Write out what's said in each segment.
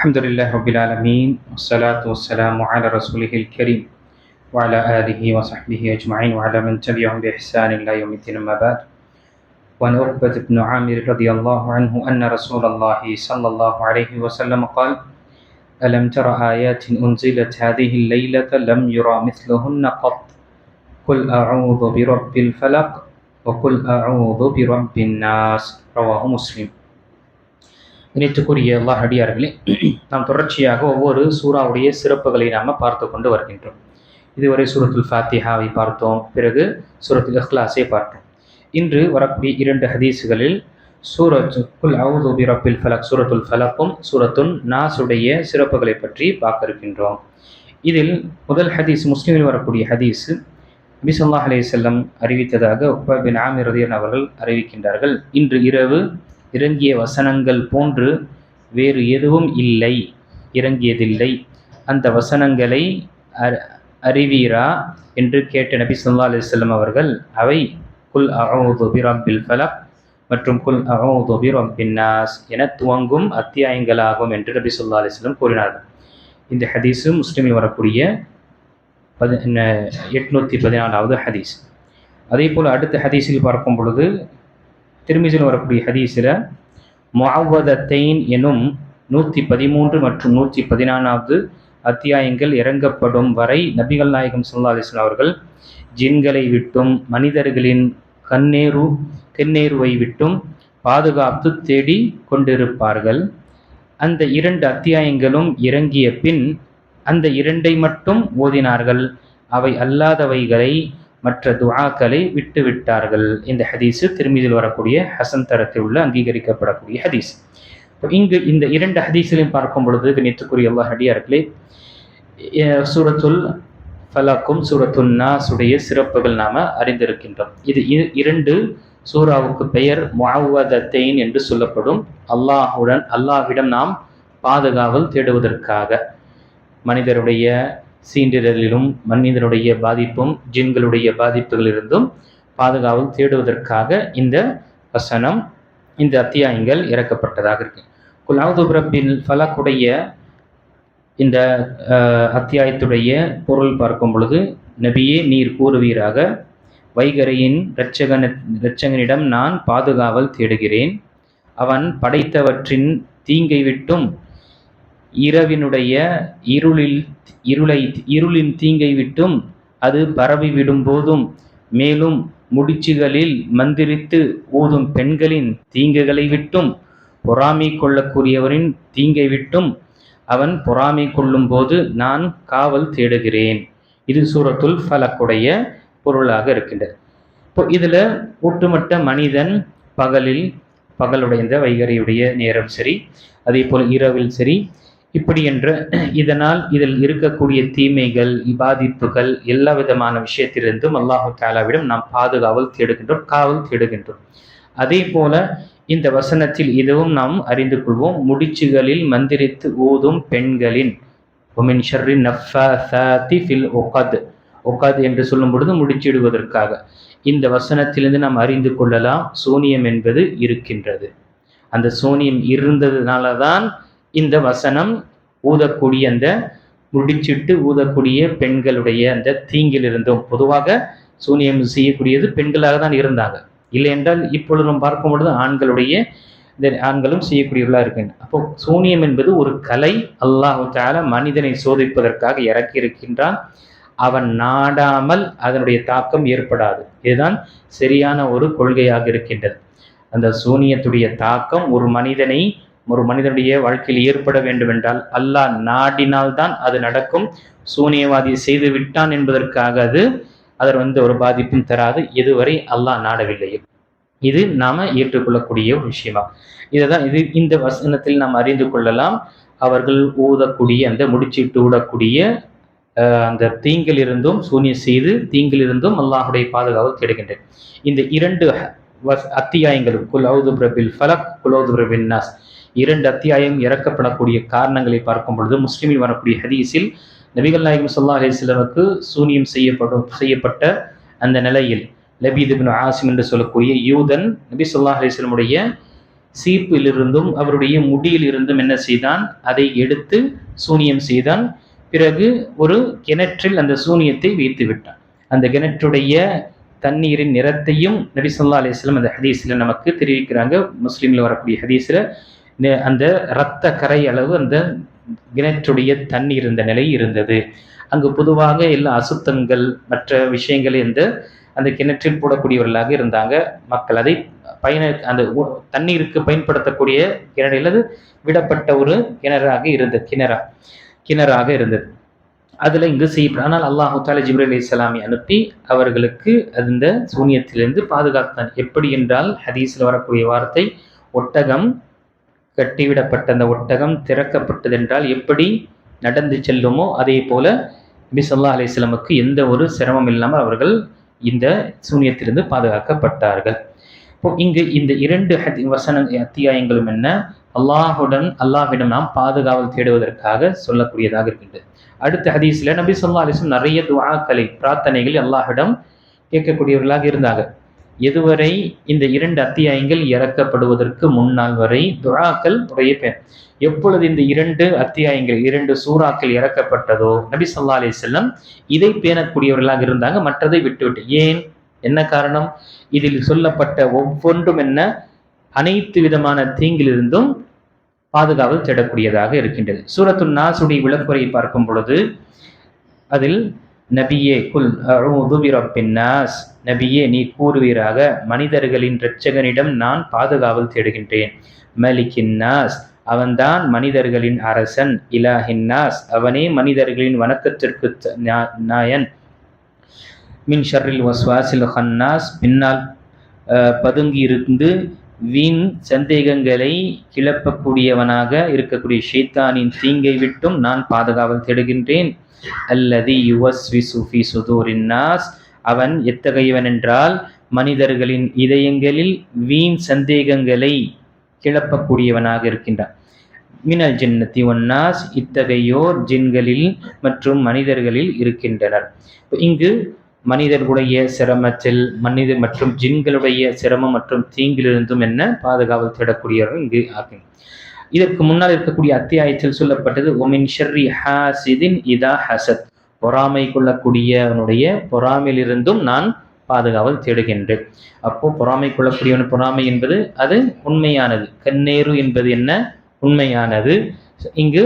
الحمد لله رب العالمين والصلاة والسلام على رسوله الكريم وعلى آله وصحبه أجمعين وعلى من تبعهم بإحسان إلى يوم الدين أما بعد. وعن عقبة بن عامر رضي الله عنه أن رسول الله صلى الله عليه وسلم قال ألم تر آيات أنزلت هذه الليلة لم يرى مثلهن قط؟ قل أعوذ برب الفلق وقل أعوذ برب الناس. رواه مسلم. இணைத்துக்குரிய எல்லா அடியார்களே நாம் தொடர்ச்சியாக ஒவ்வொரு சூறாவுடைய சிறப்புகளை நாம் பார்த்து கொண்டு வருகின்றோம். இதுவரை சூரத்துல் ஃபாத்திஹாவை பார்த்தோம் பிறகு சூரத்துல் இஹ்லாஸை பார்த்தோம். இன்று வரக்கூடிய இரண்டு ஹதீஸுகளில் சூரத் குல் அவுது பிரப்பில் ஃபலக் சூரத்துல் ஃபலக்கும் சூரத்துல் நாஸுடைய சிறப்புகளை பற்றி பார்க்க இருக்கின்றோம் இதில் முதல் ஹதீஸ் முஸ்லீமில் வரக்கூடிய ஹதீஸ் நபி சொல்லாஹ் செல்லம் அறிவித்ததாக உப்பா பின் ஆமிர் ரதியன் அவர்கள் அறிவிக்கின்றார்கள். இன்று இரவு இறங்கிய வசனங்கள் போன்று வேறு எதுவும் இல்லை இறங்கியதில்லை. அந்த வசனங்களை அறிவீரா? என்று கேட்ட நபி சொல்லா அலிஸ்லம் அவர்கள் அவை குல் அவுது பிரபில் ஃபலக் மற்றும் குல் அவுது பிரபின் என துவங்கும் அத்தியாயங்களாகும் என்று நபி சொல்லா அலிஸ்லம் கூறினார்கள். இந்த ஹதீஸு முஸ்லீமில் வரக்கூடிய பதி எட்நூற்றி பதினாலாவது ஹதீஸ். அதே போல் அடுத்த ஹதீஸில் பார்க்கும் பொழுது திருமிசில் வரக்கூடிய ஹதீஸில் முஅவதத்தைன் எனும் நூற்றி பதிமூன்று மற்றும் நூற்றி பதினான்காவது அத்தியாயங்கள் இறங்கப்படும் வரை நபிகள் நாயகம் சுல்லா அலிஸ்லாம் அவர்கள் ஜின்களை விட்டும் மனிதர்களின் கண்ணேரு கண்ணேருவை விட்டும் பாதுகாத்து தேடி கொண்டிருப்பார்கள். அந்த இரண்டு அத்தியாயங்களும் இறங்கிய பின் அந்த இரண்டை மட்டும் ஓதினார்கள். அவை அல்லாதவைகளை மற்ற துவாக்களை விட்டு விட்டார்கள் இந்த ஹதீஸு திருமீதியில் வரக்கூடிய ஹசன் தரத்தில் உள்ள அங்கீகரிக்கப்படக்கூடிய ஹதீஸ். இங்கு இந்த இரண்டு ஹதீஸையும் பார்க்கும் பொழுது கணித்துக்குரிய எல்லா ஹடியார்களே சூரத்துல் ஃபலாக்கும் சூரத்துல் நாசுடைய சிறப்புகள் நாம அறிந்திருக்கின்றோம். இது இரண்டு சூராவுக்கு பெயர் மாவதத்தைன் என்று சொல்லப்படும். அல்லாஹுடன் அல்லாஹ்விடம் நாம் பாதுகாவல் தேடுவதற்காக. மனிதருடைய சீண்டிடலிலும் மனிதனுடைய பாதிப்பும் ஜின்களுடைய பாதிப்புகளிலிருந்தும் பாதுகாவல் தேடுவதற்காக இந்த வசனம் இந்த அத்தியாயங்கள் இறக்கப்பட்டதாக இருக்கு. குலாவது பிரபின் ஃபலக்குடைய இந்த அத்தியாயத்துடைய பொருள் பார்க்கும் பொழுது நபியே நீர் கூறுவீராக வைகரையின் இரட்சகன இரட்சகனிடம் நான் பாதுகாவல் தேடுகிறேன். அவன் படைத்தவற்றின் தீங்கை விட்டும் இரவினுடைய இருளில் இருளை இருளின் தீங்கை விட்டும் அது பரவி விடும் போதும் மேலும் முடிச்சுகளில் மந்திரித்து ஊதும் பெண்களின் தீங்குகளை விட்டும் பொறாமை கொள்ளக்கூடியவரின் தீங்கை விட்டும் அவன் பொறாமை கொள்ளும் போது நான் காவல் தேடுகிறேன். இது சூரத்துல் ஃபலக்குடைய பொருளாக இருக்கின்றது. இப்போ இதில் ஒட்டுமொத்த மனிதன் பகலில் பகலுடைய இந்த வைகரையுடைய நேரம் சரி அதே போல் இரவில் சரி இப்படி என்ற இதனால் இதில் இருக்கக்கூடிய தீமைகள் பாதிப்புகள் எல்லா விதமான விஷயத்திலிருந்தும் அல்லாஹு தாலாவிடம் நாம் பாதுகாவல் தேடுகின்றோம் காவல் தேடுகின்றோம். அதே போல இந்த வசனத்தில் இதுவும் நாம் அறிந்து கொள்வோம். முடிச்சுகளில் மந்திரித்து ஊதும் பெண்களின் ஒமின் ஷர்ரி நஃபாத்தி ஃபில் ஒகாத் ஒகாத் என்று சொல்லும் பொழுது முடிச்சிடுவதற்காக. இந்த வசனத்திலிருந்து நாம் அறிந்து கொள்ளலாம் சூனியம் என்பது இருக்கின்றது. அந்த சூனியம் இருந்ததுனால தான் இந்த வசனம் ஊதக்கூடிய அந்த முடிச்சிட்டு ஊதக்கூடிய பெண்களுடைய அந்த தீங்கிலிருந்தும். பொதுவாக சூனியம் செய்யக்கூடியது பெண்களாக தான் இருந்தாங்க. இல்லை என்றால் இப்பொழுது நம்ம பார்க்கும் பொழுது ஆண்களுடைய இந்த ஆண்களும் செய்யக்கூடியவர்களாக இருக்கின்றன. அப்போ சூனியம் என்பது ஒரு கலை அல்லாஹு தால மனிதனை சோதிப்பதற்காக இறக்கி இருக்கின்றான். அவன் நாடாமல் அதனுடைய தாக்கம் ஏற்படாது. இதுதான் சரியான ஒரு கொள்கையாக இருக்கின்றது. அந்த சூனியத்துடைய தாக்கம் ஒரு மனிதனை ஒரு மனிதனுடைய வாழ்க்கையில் ஏற்பட வேண்டுமென்றால் அல்லாஹ் நாடினால்தான் அது நடக்கும். சூனியவாதி செய்து விட்டான் என்பதற்காக அது அதர் வந்து ஒரு பாதிப்பும் தராது. இதுவரை அல்லாஹ் நாடவில்லை. இது நாம ஏற்றுக்கொள்ளக்கூடிய ஒரு விஷயமா. இதுதான் இது இந்த வசனத்தில் நாம் அறிந்து கொள்ளலாம். அவர்கள் ஊதக்கூடிய அந்த முடிச்சிட்டு ஊடக்கூடிய அந்த தீங்கிலிருந்தும் சூனியம் செய்து தீங்கிலிருந்தும் அல்லாஹுடைய பாதுகாப்பு கிடைக்கின்றன இந்த இரண்டு அத்தியாயங்களும் குலௌது பிரபில் ஃபலக் குலௌது பிரபின் நாஸ் இரண்டு அத்தியாயம் இறக்கப்படக்கூடிய காரணங்களை பார்க்கும் பொழுது முஸ்லீமில் வரக்கூடிய ஹதீஸில் நபிகள் நாயகம் சொல்லா அலிஸ்லமுக்கு சூனியம் செய்யப்படும் செய்யப்பட்ட அந்த நிலையில் லபீத் ஆசிம் என்று சொல்லக்கூடிய யூதன் நபி சொல்லா அலிஸ்லமுடைய சீப்பிலிருந்தும் அவருடைய முடியில் இருந்தும் என்ன செய்தான்? அதை எடுத்து சூனியம் செய்தான். பிறகு ஒரு கிணற்றில் அந்த சூனியத்தை வைத்து விட்டான். அந்த கிணற்றுடைய தண்ணீரின் நிறத்தையும் நபி சொல்லா அலிஸ்லம் அந்த ஹதீஸில் நமக்கு தெரிவிக்கிறாங்க. முஸ்லீமில் வரக்கூடிய ஹதீஸில் அந்த இரத்த கரை அளவு அந்த கிணற்றுடைய தண்ணீர் இருந்த நிலை இருந்தது. அங்கு பொதுவாக எல்லா அசுத்தங்கள் மற்ற விஷயங்கள் இந்த அந்த கிணற்றில் போடக்கூடியவர்களாக இருந்தாங்க. மக்கள் அதை பயன அந்த தண்ணீருக்கு பயன்படுத்தக்கூடிய கிணறு அல்லது விடப்பட்ட ஒரு கிணறாக இருந்தது கிணறா கிணறாக இருந்தது. அதில் இங்கு செய்யப்படும் ஆனால் அல்லாஹு தாலா ஜிப்ரல் அலி இஸ்லாமி அனுப்பி அவர்களுக்கு அந்த சூனியத்திலிருந்து பாதுகாத்தான். எப்படி என்றால் ஹதீஸில் வரக்கூடிய வார்த்தை ஒட்டகம் கட்டிவிடப்பட்ட அந்த ஒட்டகம் திறக்கப்பட்டதென்றால் எப்படி நடந்து செல்லுமோ அதே போல நபி சொல்லா அலைஹி எந்த ஒரு சிரமம் இல்லாமல் அவர்கள் இந்த சூனியத்திலிருந்து பாதுகாக்கப்பட்டார்கள். இப்போ இங்கு இந்த இரண்டு ஹதி வசன அத்தியாயங்களும் என்ன? அல்லாஹுடன் அல்லாஹ்விடம் நாம் பாதுகாவல் தேடுவதற்காக சொல்லக்கூடியதாக இருக்கின்றது. அடுத்த ஹதீஸ்ல நபி சொல்லா அலிஸ்லம் நிறைய துவாக்கலை பிரார்த்தனைகள் அல்லாஹிடம் கேட்கக்கூடியவர்களாக இருந்தாங்க. எதுவரை இந்த இரண்டு அத்தியாயங்கள் இறக்கப்படுவதற்கு முன்னால் வரை துழாக்கள் உடைய பெயர். எப்பொழுது இந்த இரண்டு அத்தியாயங்கள் இரண்டு சூறாக்கள் இறக்கப்பட்டதோ நபி சொல்லா அலி செல்லம் இதை பேணக்கூடியவர்களாக இருந்தாங்க மற்றதை விட்டுவிட்டு. ஏன்? என்ன காரணம்? இதில் சொல்லப்பட்ட ஒவ்வொன்றும் என்ன? அனைத்து விதமான தீங்கிலிருந்தும் பாதுகாவல் தேடக்கூடியதாக இருக்கின்றது. சூரத்துன் நாசுடைய விளக்குறையை பார்க்கும் பொழுது அதில் நபியே குல் அஊது நாஸ். நபியே நீ கூறுவீராக மனிதர்களின் இரட்சகனிடம் நான் பாதுகாவல் தேடுகின்றேன். மலிக்கின் நாஸ். அவன்தான் மனிதர்களின் அரசன். இலாஹின்னாஸ் அவனே மனிதர்களின் வணக்கத்திற்கு த- நா- நாயன். மின் ஷர்ரில் வஸ்வாசில் ஹன்னாஸ். பின்னால் அஹ், வீண் சந்தேகங்களை கிளப்பக்கூடியவனாக இருக்கக்கூடிய ஷீத்தானின் தீங்கை விட்டும் நான் பாதுகாவல் தேடுகின்றேன். அல்லது யுவஸ்விசு ஃபி சுதூரின் நாஸ். அவன் எத்தகையவன் என்றால் மனிதர்களின் இதயங்களில் வீண் சந்தேகங்களை கிளப்பக்கூடியவனாக இருக்கின்றான். மினல் ஜின்னத்தி ஒன்னாஸ் இத்தகையோர் ஜின்களில் மற்றும் மனிதர்களில் இருக்கின்றனர். இங்கு மனிதர்களுடைய சிரமத்தில் மனித மற்றும் ஜின்களுடைய சிரமம் மற்றும் தீங்கிலிருந்தும் என்ன பாதுகாவல் தேடக்கூடியவர்கள் இங்கு ஆகும் இதற்கு முன்னால் இருக்கக்கூடிய அத்தியாயத்தில் சொல்லப்பட்டது ஒமின் ஷர்ரி ஹாசிதின் இதா ஹசத். பொறாமை கொள்ளக்கூடியவனுடைய பொறாமையிலிருந்தும் நான் பாதுகாவல் தேடுகின்றேன். அப்போ பொறாமை கொள்ளக்கூடியவன் பொறாமை என்பது அது உண்மையானது. கண்ணேறு என்பது என்ன? உண்மையானது. இங்கு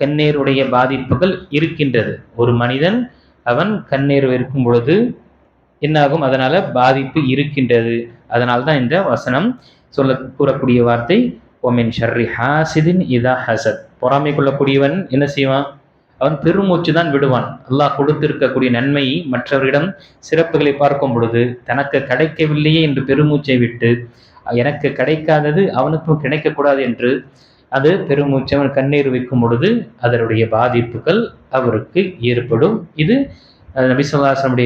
கண்ணேருடைய பாதிப்புகள் இருக்கின்றது. ஒரு மனிதன் அவன் கண்ணீர் இருக்கும் பொழுது என்னாகும்? அதனால பாதிப்பு இருக்கின்றது. அதனால்தான் இந்த வசனம் சொல்ல கூறக்கூடிய வார்த்தை ஒமின் ஷர்ரி ஹாசிதின் இதா ஹசத் பொறாமை கொள்ளக்கூடியவன் என்ன செய்வான்? அவன் பெருமூச்சு தான் விடுவான். அல்லாஹ் கொடுத்திருக்கக்கூடிய நன்மையை மற்றவரிடம் சிறப்புகளை பார்க்கும் பொழுது தனக்கு கிடைக்கவில்லையே என்று பெருமூச்சை விட்டு எனக்கு கிடைக்காதது அவனுக்கும் கிடைக்கக்கூடாது என்று அது பெருமூச்சு அவன் கண்ணீர் வைக்கும் பொழுது அதனுடைய பாதிப்புகள் அவருக்கு ஏற்படும். இது அஹ்,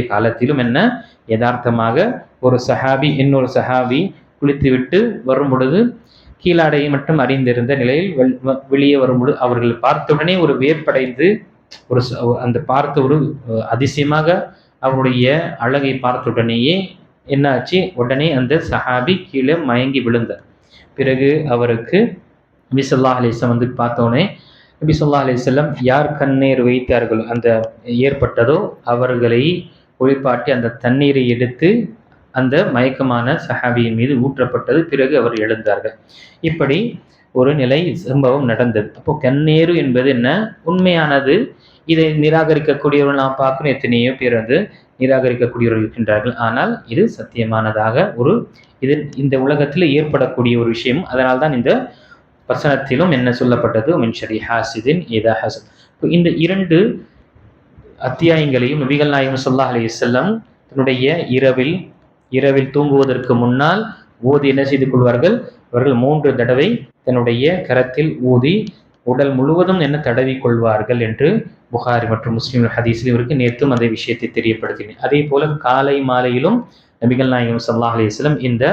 காலத்திலும் என்ன? யதார்த்தமாக ஒரு சஹாபி இன்னொரு சஹாபி குளித்துவிட்டு வரும் பொழுது கீழாடையை மட்டும் அறிந்திருந்த நிலையில் வெளியே வரும்பொழுது அவர்கள் பார்த்தவுடனே ஒரு வேர்ப்படைந்து ஒரு அந்த பார்த்த ஒரு அதிசயமாக அவருடைய அழகை பார்த்த உடனேயே என்னாச்சு? உடனே அந்த சஹாபி கீழே மயங்கி விழுந்தார். பிறகு அவருக்கு நபி ஸல்லல்லாஹு வந்து பார்த்தோன்னே நபி ஸல்லல்லாஹு யார் கண்ணீர் வைத்தார்களோ அந்த ஏற்பட்டதோ அவர்களை குளிப்பாட்டி அந்த தண்ணீரை எடுத்து அந்த மயக்கமான சஹாபியின் மீது ஊற்றப்பட்டது. பிறகு அவர் எழுந்தார்கள். இப்படி ஒரு நிலை சம்பவம் நடந்தது. அப்போ கண்ணீர் என்பது என்ன? உண்மையானது. இதை நிராகரிக்கக்கூடியவர்கள் நாம் பார்க்கணும். எத்தனையோ பேர் வந்து நிராகரிக்கக்கூடியவர்கள் இருக்கின்றார்கள். ஆனால் இது சத்தியமானதாக ஒரு இது இந்த உலகத்தில் ஏற்படக்கூடிய ஒரு விஷயம். அதனால் தான் இந்த வசனத்திலும் என்ன சொல்லப்பட்டது? மின்ஷரி ஹாசிதின் ஏதா ஹசத். இப்போ இந்த இரண்டு அத்தியாயங்களையும் நபிகள் நாயகம் ஸல்லல்லாஹு அலி வஸல்லம் தன்னுடைய இரவில் இரவில் தூங்குவதற்கு முன்னால் ஓதி என்ன செய்து கொள்வார்கள்? அவர்கள் மூன்று தடவை தன்னுடைய கரத்தில் ஊதி உடல் முழுவதும் என்ன தடவி கொள்வார்கள் என்று புகாரி மற்றும் முஸ்லீம் ஹதீஸில் இவருக்கு நேற்றும் அதே விஷயத்தை தெரியப்படுத்தினேன். அதே போல காலை மாலையிலும் நபிகள் நாயகம் ஸல்லல்லாஹு அலிஸ்லம் இந்த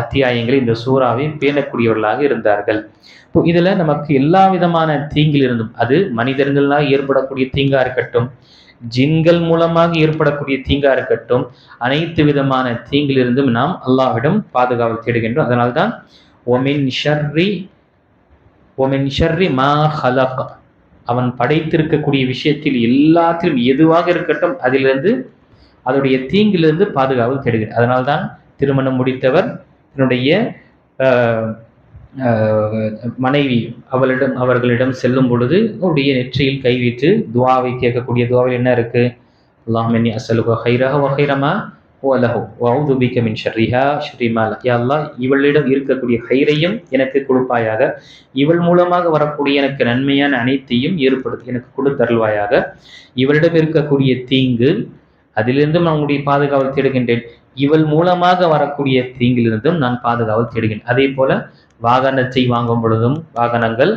அத்தியாயங்களை இந்த சூறாவை பேணக்கூடியவர்களாக இருந்தார்கள். இப்போ இதுல நமக்கு எல்லா விதமான தீங்கிலிருந்தும் அது மனிதர்களால் ஏற்படக்கூடிய தீங்கா இருக்கட்டும் ஜின்கள் மூலமாக ஏற்படக்கூடிய தீங்கா இருக்கட்டும் அனைத்து விதமான தீங்கிலிருந்தும் நாம் அல்லாவிடம் பாதுகாவல் தேடுகின்றோம். அதனால்தான் ஒமின் ஷர்ரி ஒமின் ஷர்ரி மா ஹலக். அவன் படைத்திருக்கக்கூடிய விஷயத்தில் எல்லாத்திலும் எதுவாக இருக்கட்டும் அதிலிருந்து அதனுடைய தீங்கிலிருந்து பாதுகாவல் தேடுகிறேன் அதனால்தான் திருமணம் முடித்தவர் தன்னுடைய மனைவி அவளிடம் அவர்களிடம் செல்லும் பொழுது அவருடைய நெற்றியில் கை வைத்து துவாவை கேட்கக்கூடிய துவாவில் என்ன இருக்கு? அல்லாஹ் அசலுக ஹைரஹ வஹைரமா ஓலஹு வவுது பிக மின் ஷர்ரிஹா ஷர்ரிமால யா இவளிடம் இருக்கக்கூடிய ஹைரையும் எனக்கு கொடுப்பாயாக. இவள் மூலமாக வரக்கூடிய எனக்கு நன்மையான அனைத்தையும் ஏற்படுத்தி எனக்கு கொடுத்தருள்வாயாக இவளிடம் இருக்கக்கூடிய தீங்கு அதிலிருந்தும் நான் உங்களுடைய பாதுகாவல் தேடுகின்றேன். இவள் மூலமாக வரக்கூடிய தீங்கிலிருந்தும் நான் பாதுகாவல் தேடுகிறேன். அதே போல வாகனத்தை வாங்கும் பொழுதும் வாகனங்கள்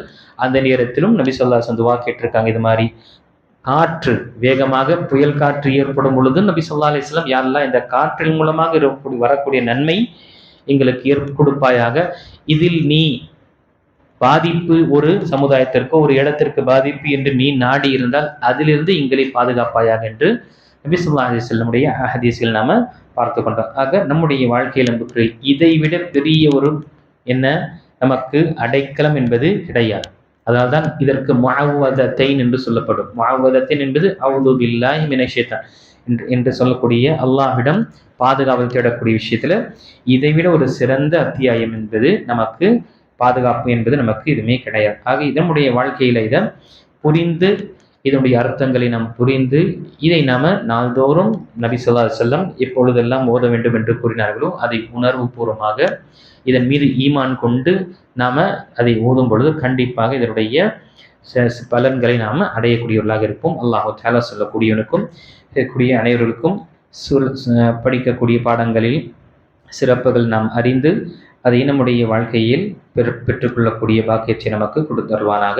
அந்த நேரத்திலும் நபி சொல்லா சந்துவா கேட்டிருக்காங்க. இது மாதிரி காற்று வேகமாக புயல் காற்று ஏற்படும் பொழுது நபி சொல்லா அலிஸ்லாம் யாரெல்லாம் இந்த காற்றின் மூலமாக இருக்கக்கூடிய வரக்கூடிய நன்மை எங்களுக்கு ஏற்ப கொடுப்பாயாக. இதில் நீ பாதிப்பு ஒரு சமுதாயத்திற்கோ ஒரு இடத்திற்கு பாதிப்பு என்று நீ நாடி இருந்தால் அதிலிருந்து எங்களை பாதுகாப்பாயாக என்று நபி சொல்லா செல்லமுடைய அஹதீஸ்கள் நாம பார்த்து கொண்டோம். ஆக நம்முடைய வாழ்க்கையில் அன்புக்கு இதை விட பெரிய ஒரு என்ன? நமக்கு அடைக்கலம் என்பது கிடையாது. அதனால்தான் இதற்கு மாவதத்தைன் என்று சொல்லப்படும். முஅவதத்தைன் என்பது அவ்வளோ பில்லாஹி மினஷைத்தான் என்று என்று சொல்லக்கூடிய அல்லாஹ்விடம் பாதுகாவல் தேடக்கூடிய விஷயத்தில் இதை விட ஒரு சிறந்த அத்தியாயம் என்பது நமக்கு பாதுகாப்பு என்பது நமக்கு எதுவுமே கிடையாது. ஆக இதனுடைய வாழ்க்கையில் இதை புரிந்து இதனுடைய அர்த்தங்களை நாம் புரிந்து இதை நாம நாள்தோறும் நபி சொல்லா செல்லம் எப்பொழுதெல்லாம் ஓத வேண்டும் என்று கூறினார்களோ அதை உணர்வு பூர்வமாக இதன் மீது ஈமான் கொண்டு நாம அதை ஓதும் பொழுது கண்டிப்பாக இதனுடைய ச- பலன்களை நாம் அடையக்கூடியவர்களாக இருப்போம். அல்லாஹு தாலா சொல்லக்கூடியவனுக்கும் இருக்கக்கூடிய அனைவர்களுக்கும் சுர் படிக்கக்கூடிய பாடங்களில் சிறப்புகள் நாம் அறிந்து அதை நம்முடைய வாழ்க்கையில் பெற்றுக்கொள்ளக்கூடிய பாக்கியத்தை நமக்கு கொடுத்தருவானாக